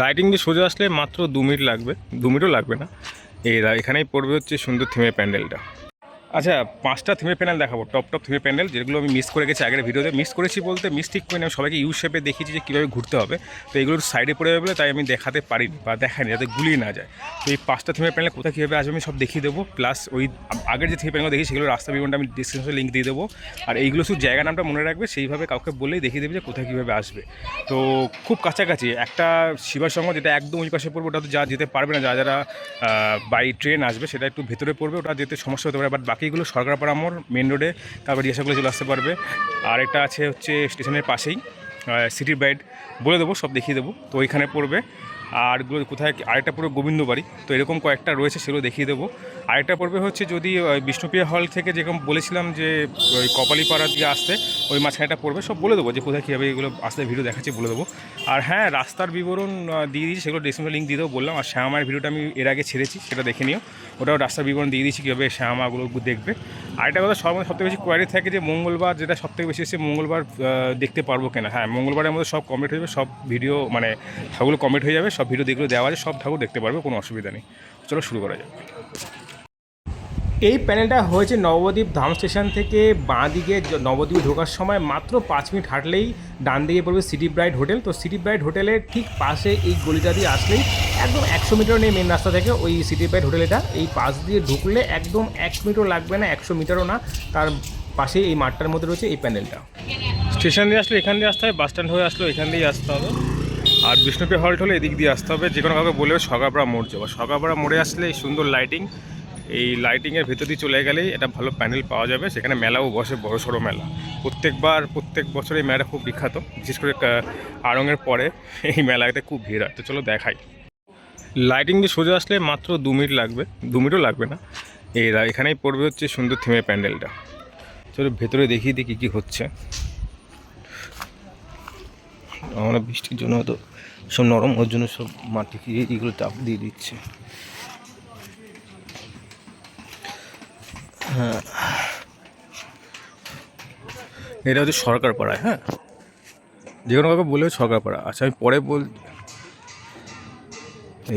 Lighting দিয়ে সোজা আসলে মাত্র দু মিনিট লাগবে। দু মিনিটও লাগবে না। এরা এখানেই পড়বে হচ্ছে সুন্দর থিমের প্যান্ডেলটা। আচ্ছা পাঁচটা থিমের প্যানেল দেখাবো টপ টপ থিমের প্যান্ডেল যেগুলো আমি মিস করে গেছি আগের ভিডিওতে মিস করেছি বলতে মিস ঠিক করে আমি সবাইকে ইউ শেপে দেখিয়েছি যে কীভাবে ঘুরতে হবে। তো এগুলোর সাইডে পড়ে যাবে তাই আমি দেখাতে পারিনি বা দেখাইনি, যাতে গুলিয়ে না যায়। তো এই পাঁচটা থিমের প্যানেল কোথায় কীভাবে আসবে আমি সব দেখিয়ে দেবো। প্লাস ওই আগের যে থিমের প্যান্ডেল দেখি সেগুলো রাস্তা বিবরণটা আমি ডিসক্রিপশনে লিঙ্ক দিয়ে দেবো। আর এইগুলো শুধু জায়গা নামটা মনে রাখবে, সেইভাবে কাউকে বলেই দেখিয়ে দেবে যে কোথায় কীভাবে আসবে। তো খুব কাছাকাছি, একটা শিবাসঙ্গ যেটা একদম ওই পাশে পড়বে, ওটা তো যা যেতে পারবে না যারা যারা বাই ট্রেন আসবে, সেটা একটু ভেতরে পড়বে, ওটা যেতে সমস্যা হতে পারে বাট বাকিগুলো সরকার পরামর মেন রোডে তারপর করে চলে আসতে পারবে। আর একটা আছে হচ্ছে স্টেশনের পাশেই সিটি বাইড বলে দেবো, সব দেখিয়ে দেবো। তো ওইখানে পড়বে। আর কোথায় আরেকটা পড়বে গোবিন্দ বাড়ি। তো এরকম কয়েকটা রয়েছে, সেগুলো দেখিয়ে দেবো। আরেকটা পড়বে হচ্ছে যদি বিষ্ণুপ্রিয়া হল থেকে যেরকম বলেছিলাম যে, ওই কপালিপাড়া দিকে আসতে, ওই মাঝখানেটা পড়বে, সব বলে দেবো যে, কোথায় কীভাবে এগুলো আসতে ভিডিও দেখাচ্ছি, বলে দেবো। আর হ্যাঁ রাস্তার বিবরণ দিয়ে দিয়েছি, সেগুলো ডিসক্রিপশনে লিঙ্ক দিয়ে দেবো, বললাম। আর শ্যামার ভিডিওটা আমি এর আগে ছেড়েছি, সেটা দেখে নিও। ওটাও রাস্তার বিবরণ দিয়ে দিয়েছি, কীভাবে শ্যামাগুলো দেখবে। আরেকটা কথা মধ্যে সবথেকে বেশি কোয়ারি থাকে যে মঙ্গলবার যেটা সবথেকে বেশি হচ্ছে মঙ্গলবার দেখতে পারব কিনা। হ্যাঁ মঙ্গলবারের মধ্যে সব কমপ্লিট হয়ে যাবে, সব ভিডিও মানে ঠাকুরগুলো কমপ্লিট হয়ে যাবে, সব ভিডিও যেগুলো দেওয়া আছে, সব ঠাকুর দেখতে পারবে, কোনো অসুবিধা নেই। চলো শুরু করা যাক। এই প্যানেলটা হয়েছে নবদ্বীপ ধাম স্টেশন থেকে বাঁ দিকে নবদ্বীপে ঢোকার সময় মাত্র পাঁচ মিনিট হাঁটলেই ডান দিকে পড়বে সিটি ব্রাইট হোটেল। তো সিটি ব্রাইট হোটেলের ঠিক পাশে এই গলিটা দিয়ে আসলেই একদম একশো মিটার নেই মেন রাস্তা থেকে ওই সিটি ব্রাইট হোটেল এটা। এই পাশ দিয়ে ঢুকলে একদম এক মিনিটও লাগবে না, একশো মিটারও না। তার পাশে এই মাঠটার মধ্যে রয়েছে এই প্যানেলটা স্টেশন দিয়ে আসলে এখান দিয়ে আসতে হবে বাস স্ট্যান্ড হয়ে আসলে এখান দিয়েই আসতে হবে। আর বিষ্ণুপ্রিয়া হল্ট হলে এদিক দিয়ে আসতে হবে যে কোনো কাউকে বলবে সগাপাড়া মোড় যাব। সগাপাড়া মোড়ে আসলে এই সুন্দর লাইটিং এই লাইটিংয়ের ভেতর দিয়ে চলে গেলেই এটা ভালো প্যানেল পাওয়া যাবে। সেখানে মেলাও বসে, বড় সড়ো মেলা। প্রত্যেকবার, প্রত্যেক বছর এই মেলাটা খুব বিখ্যাত। বিশেষ করে আড়ঙের পরে এই মেলাতে খুব ভিড় হয়। তো চলো দেখাই। লাইটিং দিয়ে সোজা আসলে মাত্র দু মিনিট লাগবে। দু মিনিটও লাগবে না। এই এখানেই পড়বে হচ্ছে সুন্দর থিমের প্যান্ডেলটা। চলো ভেতরে দেখিয়ে দিই কী কী হচ্ছে। আমরা বৃষ্টির জন্য হয়তো সব নরম ওর জন্য সব মাটি এগুলো চাপ দিয়ে দিচ্ছে। হ্যাঁ। এটা হচ্ছে সরকার পাড়ায় হ্যাঁ? যে কোনো কাউকে বলে সরকার পাড়া আচ্ছা আমি পরে বল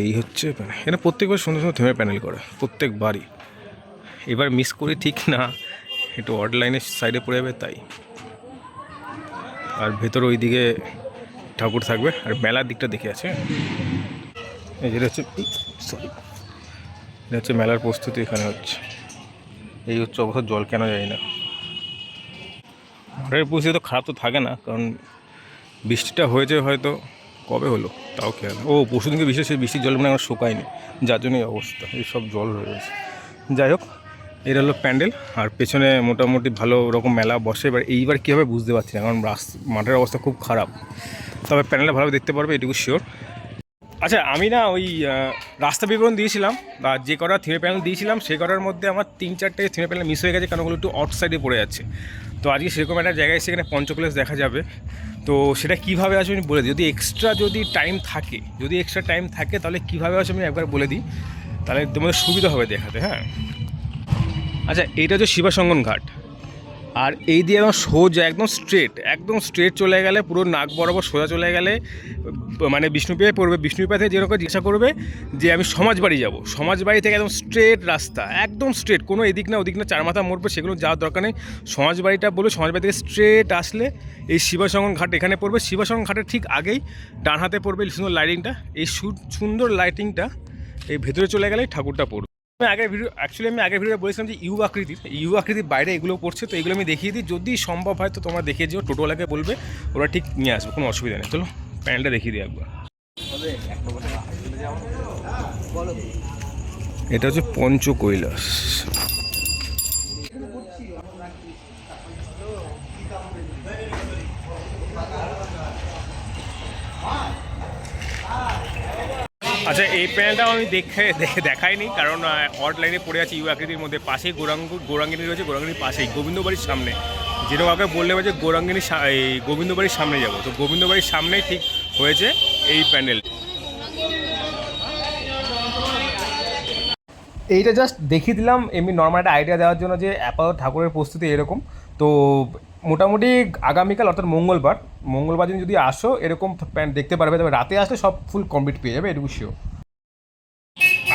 এই হচ্ছে। এটা প্রত্যেকবার সুন্দর সুন্দর থেমে প্যানেল করে, প্রত্যেকবারই। এবার মিস করি ঠিক না, একটু অড লাইনের সাইডে পড়ে যাবে তাই। আর ভেতর ওই দিকে ঠাকুর থাকবে, আর মেলার দিকটা দেখে আছে। এই যেটা হচ্ছে সরি এটা হচ্ছে মেলার প্রস্তুতি এখানে হচ্ছে। এই হচ্ছে অবস্থা জল কেন যায় না। ঘরের পরিস্থিতি তো খারাপ তো থাকে না, কারণ বৃষ্টিটা হয়েছে হয়তো। কবে হলো? তাও খেয়াল ও পরশু দিনকে বিশেষ এই বৃষ্টির জল মানে আমার শুকায়নি, যার জন্য এই অবস্থা, এই সব জল হয়ে গেছে। যাই হোক এটা হলো প্যান্ডেল, আর পেছনে মোটামুটি ভালো রকম মেলা বসে। এবার এইবার কীভাবে বুঝতে পারছি না, কারণ রাস, মাঠের অবস্থা খুব খারাপ। তবে প্যান্ডেলটা ভালোভাবে দেখতে পারবে, এটুকু শিওর আচ্ছা আমি না ওই রাস্তা বিবরণ দিয়েছিলাম বা যে কটা থিমে প্যানেল দিয়েছিলাম, সে কটার মধ্যে আমার তিন চারটে থিমে প্যানেল মিস হয়ে গেছে, কারণ ওগুলো একটু আউট সাইডে পড়ে যাচ্ছে। তো আজকে সেরকম একটা জায়গায় সেখানে পঞ্চকলেশ দেখা যাবে। তো সেটা কীভাবে আসবে আমি বলে দিই। যদি এক্সট্রা যদি টাইম থাকে, যদি এক্সট্রা টাইম থাকে, তাহলে কীভাবে আসবে আমি একবার বলে দিই। তাহলে তোমাদের সুবিধা হবে দেখাতে হ্যাঁ? আচ্ছা এটা হচ্ছে শিবাসঙ্গন ঘাট। আর এই দিয়ে একদম সোজা, একদম স্ট্রেট একদম স্ট্রেট চলে গেলে পুরো নাক বরাবর সোজা চলে গেলে মানে বিষ্ণুপ্রিয়ায় পড়বে। বিষ্ণুপ্রিয়া থেকে যেরকম জিজ্ঞাসা করবে যে, আমি সমাজবাড়ি যাব। সমাজবাড়ি থেকে একদম স্ট্রেট রাস্তা, একদম স্ট্রেট কোনো এদিক না ওদিক না চার মাথা মোড়বে সেগুলো যাওয়ার দরকার নেই। সমাজবাড়িটা বলে সমাজবাড়ি থেকে স্ট্রেট আসলে এই শিবাসঙ্গন ঘাট এখানে পড়বে। শিবাসঙ্গন ঘাটের ঠিক আগেই ডান হাতে পড়বে সুন্দর লাইটিংটা এই সুন্দর লাইটিংটা এই ভেতরে চলে গেলেই ঠাকুরটা পড়বে। আমি আগের ভিডিও অ্যাকচুয়ালি আমি আগের ভিডিও বলেছিলাম যে ইউ আকৃতির। ইউ আকৃতির বাইরে এগুলো পড়ছে, তো এগুলো আমি দেখিয়ে দিই। যদি সম্ভব হয় তো তোমরা দেখিয়ে দিও। টোটোওয়ালাকে বলবে, ওরা ঠিক নিয়ে আসবে, কোনো অসুবিধা নেই। চলো প্যান্টটা দেখিয়ে দিই একবার। এটা হচ্ছে পঞ্চ কৈলাস আচ্ছা এই প্যানেলটাও আমি দেখে দেখে দেখাইনি, কারণ অড লাইনে পড়ে আছে ইউ আকৃতির মধ্যে। পাশেই গৌরাঙ্গ গৌরাঙ্গিনী রয়েছে, গৌরাঙ্গিনীর পাশেই গোবিন্দবাড়ির সামনে। যেটা কাউকে বললে যে গৌরাঙ্গিনী এই গোবিন্দবাড়ির সামনে যাব। তো গোবিন্দবাড়ির সামনেই ঠিক হয়েছে এই প্যান্ডেল। এইটা জাস্ট দেখিয়ে দিলাম, এমনি নর্মাল একটা আইডিয়া দেওয়ার জন্য যে অ্যাপাও ঠাকুরের প্রস্তুতি এরকম। তো মোটামুটি আগামীকাল, অর্থাৎ মঙ্গলবার মঙ্গলবার দিন যদি আসো, এরকম প্যান্ট দেখতে পারবে, তবে রাতে আসলে সব ফুল কমপ্লিট পেয়ে যাবে, এটুকু শিও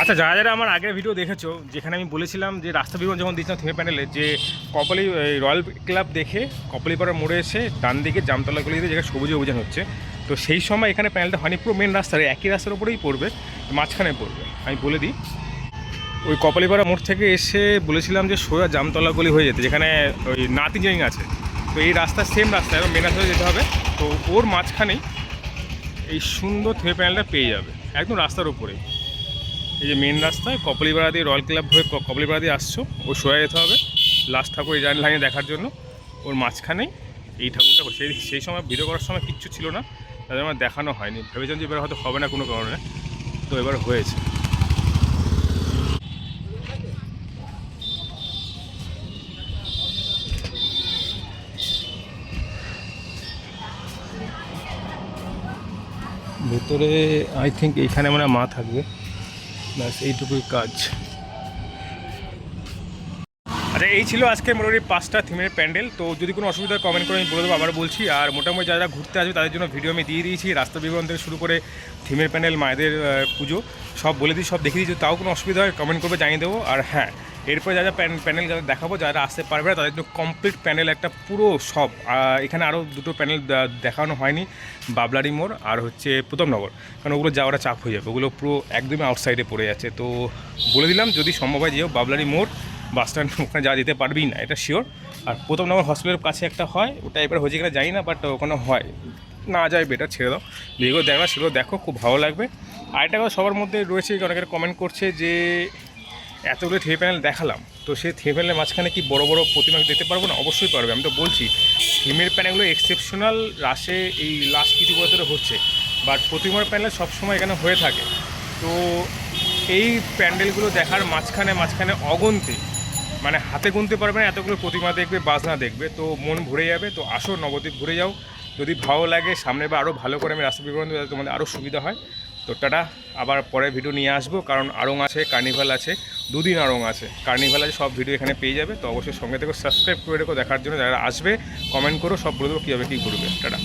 আচ্ছা যারা যারা আমার আগের ভিডিও দেখেছ, যেখানে আমি বলেছিলাম যে রাস্তা বিমান যখন দিয়েছিলাম থিমে প্যান্ডেলে যে কপালি রয়্যাল ক্লাব দেখে কপালিপাড়া মোড়ে এসে ডান দিকে জামতলা গলিতে যেখানে সবুজ অভিযান হচ্ছে, তো সেই সময় এখানে প্যান্ডেলটা হয়নি, পুরো মেন রাস্তার একই রাস্তার উপরেই পড়বে, মাঝখানে পড়বে, আমি বলে দিই। ওই কপালিপাড়া মোড় থেকে এসে বলেছিলাম যে সোজা জামতলা গলি হয়ে যেতে, যেখানে ওই নাথ ইঞ্জিনিয়ারিং আছে। তো এই রাস্তা সেম রাস্তা এবং মেন রাস্তায় যেতে হবে। তো ওর মাঝখানেই এই সুন্দর থিমে প্যানেলটা পেয়ে যাবে, একদম রাস্তার উপরেই এই যে মেন রাস্তায় কপালিপাড়া দিয়ে রয়্যাল ক্লাব হয়ে কপালিপাড়া দিয়ে আসছো ওই সোজা যেতে হবে লাস্ট ঠাকুর এই জার্নি লাইনে দেখার জন্য। ওর মাঝখানেই এই ঠাকুরটা সেই সেই সময় ভিডিও করার সময় কিচ্ছু ছিল না, তাদের আমার দেখানো হয়নি। ভেবেছিলাম যে এবার হয়তো হবে না কোনো কারণে। তো এবার হয়েছে। ভেতরে আই থিঙ্ক এইখানে মানে মা থাকবে। ব্যাস এইটুকুই কাজ। আচ্ছা এই ছিল আজকে মোটামুটি পাঁচটা থিমের প্যান্ডেল। তো যদি কোনো অসুবিধা কমেন্ট করে আমি বলে দেবো আবার বলছি। আর মোটামুটি যারা ঘুরতে আসবে, তাদের জন্য ভিডিও আমি দিয়ে দিয়েছি। রাস্তা বিবরণ থেকে শুরু করে থিমের প্যান্ডেল, মায়েদের পুজো, সব বলে দিই সব দেখিয়ে দিয়েছি। তাও কোনো অসুবিধা হয় কমেন্ট করবে, জানিয়ে দেবো। আর হ্যাঁ এরপরে যারা প্যান প্যান্ডেল যারা দেখাবো, যারা আসতে পারবে না, তাদের জন্য কমপ্লিট প্যান্ডেল একটা পুরো সব। এখানে আরও দুটো প্যানেল দেখানো হয়নি। বাবলারি মোড় আর হচ্ছে প্রথমনগর কারণ ওগুলো যাওয়াটা চাপ হয়ে যাবে। ওগুলো পুরো একদমই আউটসাইডে পড়ে যাচ্ছে। তো বলে দিলাম, যদি সম্ভব হয়, যেও বাবলারি মোড়। বাস স্ট্যান্ড ওখানে যাওয়া যেতে পারবেই না, এটা শিওর আর প্রথম নম্বর হসপিটালের কাছে একটা হয়, ওটা এবার হয়েছে কিনা জানি না বাট ওখানে হয়। না যায় বেটার ছেড়ে দাও। যেগুলো দেখো, সেগুলো দেখো, খুব ভালো লাগবে। আরেকটা কথা সবার মধ্যে রয়েছে অনেকের কমেন্ট করছে যে, এতগুলো থিয়ে প্যানেল দেখালাম, তো সেই থিয়ে প্যানেলের মাঝখানে কি বড় বড় প্রতিমা দেখতে পারব না? অবশ্যই পারবে, আমি তো বলছি থিমের প্যানেলগুলো এক্সেপশনাল রাশে এই লাস্ট কিছু বছরে হচ্ছে বাট প্রতিমার প্যানেল সবসময় এখানে হয়ে থাকে। তো এই প্যান্ডেলগুলো দেখার মাঝখানে মাঝখানে অগন্তি মানে হাতে গুনতে পারবে না, এতগুলো প্রতিমা দেখবে, বাজনা দেখবে, তো মন ভরে যাবে, তো আসো নবদ্বীপ ঘুরে যাও। যদি ভালো লাগে সামনে বা আরও ভালো করে আমি রাস্তা বিবরণ দেবো তোমাদের আরও সুবিধা হয়। তো টাটা, আবার পরে ভিডিও নিয়ে আসব, কারণ আড়ং আছে কার্নিভাল আছে, দুদিন আড়ং আছে। কার্নিভাল আছে, সব ভিডিও এখানে পেয়ে যাবে, তো অবশ্যই সঙ্গে থেকে সাবস্ক্রাইব করে রেখো, দেখার জন্য যারা আসবে কমেন্ট করো, সব বলে দেবো কীভাবে কী ঘুরবে। টাটা।